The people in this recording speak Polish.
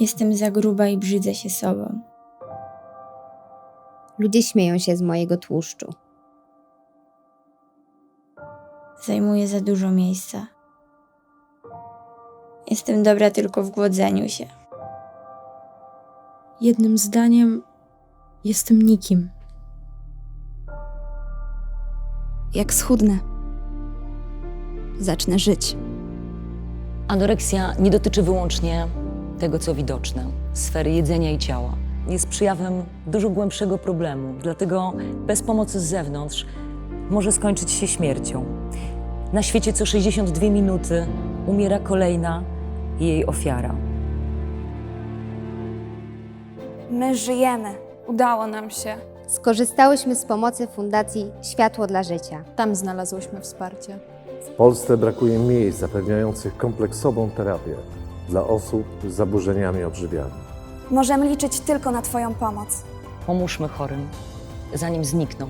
Jestem za gruba i brzydzę się sobą. Ludzie śmieją się z mojego tłuszczu. Zajmuję za dużo miejsca. Jestem dobra tylko w głodzeniu się. Jednym zdaniem, jestem nikim. Jak schudnę, zacznę żyć. Anoreksja nie dotyczy wyłącznie tego, co widoczne, sfery jedzenia i ciała. Jest przejawem dużo głębszego problemu, dlatego bez pomocy z zewnątrz może skończyć się śmiercią. Na świecie co 62 minuty umiera kolejna jej ofiara. My żyjemy. Udało nam się. Skorzystałyśmy z pomocy Fundacji Światło dla Życia. Tam znalazłyśmy wsparcie. W Polsce brakuje miejsc zapewniających kompleksową terapię dla osób z zaburzeniami odżywiania. Możemy liczyć tylko na Twoją pomoc. Pomóżmy chorym, zanim znikną.